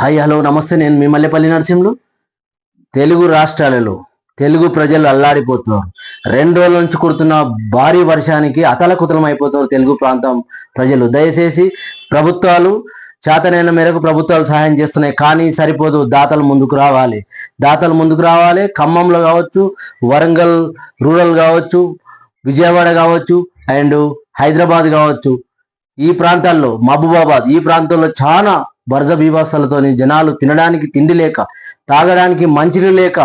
Hi hello నమస్తే. నేను మీ మల్లెపల్లి నరసింహులు. తెలుగు రాష్ట్రాలలో తెలుగు ప్రజలు అల్లాడిపోతున్నారు. రెండు రోజుల నుంచి కుడుతున్న భారీ వర్షానికి అతలకుతలం అయిపోతున్నారు తెలుగు ప్రాంతం ప్రజలు. దయచేసి ప్రభుత్వాలు చేతనైన మేరకు ప్రభుత్వాలు సహాయం చేస్తున్నాయి. కానీ సరిపోదు దాతలు ముందుకు రావాలి. దాతలు ముందుకు రావాలి. ఖమ్మంలో కావచ్చు వరంగల్ రూరల్ కావచ్చు విజయవాడ కావచ్చు అండ్ హైదరాబాద్ కావచ్చు. ఈ ప్రాంతాల్లో మహబూబాబాద్ ఈ ప్రాంతంలో చాలా వరద బీభాసాలతోని జనాలు తినడానికి తిండి లేక తాగడానికి మంచిలు లేక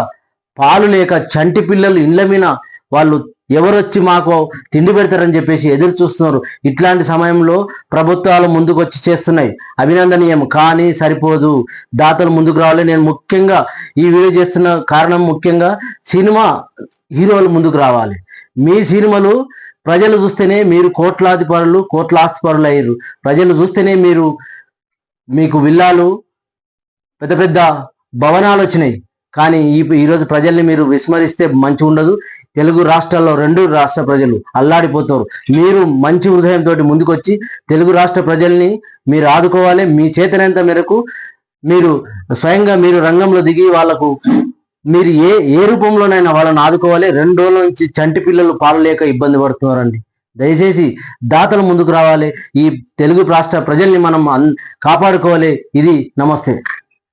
పాలు లేక చంటి పిల్లలు ఇండ్ల మీద వాళ్ళు ఎవరొచ్చి మాకు తిండి పెడతారని చెప్పేసి ఎదురు చూస్తున్నారు. ఇట్లాంటి సమయంలో ప్రభుత్వాలు ముందుకు వచ్చి చేస్తున్నాయి. అభినందనీయం. కానీ సరిపోదు. దాతలు ముందుకు రావాలి. నేను ముఖ్యంగా ఈ వీడియో చేస్తున్న కారణం ముఖ్యంగా సినిమా హీరోలు ముందుకు రావాలి. మీ సినిమాలు ప్రజలు చూస్తేనే మీరు కోట్లాధిపరులు కోట్లాస్తిపరులు కోట్ల ఆస్తిపరులు అయ్యారు ప్రజలు చూస్తేనే మీరు మీకు విల్లాలు పెద్ద పెద్ద భవనాలు వచ్చినాయి. కానీ ఈ ఈరోజు ప్రజల్ని మీరు విస్మరిస్తే మంచి ఉండదు. తెలుగు రాష్ట్రాల్లో రెండు రాష్ట్ర ప్రజలు అల్లాడిపోతారు. మీరు మంచి హృదయంతో ముందుకొచ్చి తెలుగు రాష్ట్ర ప్రజల్ని మీరు ఆదుకోవాలి. మీ చేతనంత మేరకు మీరు స్వయంగా మీరు రంగంలో దిగి వాళ్ళకు మీరు ఏ ఏ రూపంలోనైనా వాళ్ళని ఆదుకోవాలి. రెండు రోజుల నుంచి చంటి పిల్లలు పాలు లేక ఇబ్బంది పడుతున్నారండి. దయచేసి దాతలు ముందుకు రావాలి. ఈ తెలుగు రాష్ట్ర ప్రజల్ని మనం కాపాడుకోవాలి. ఇది నమస్తే.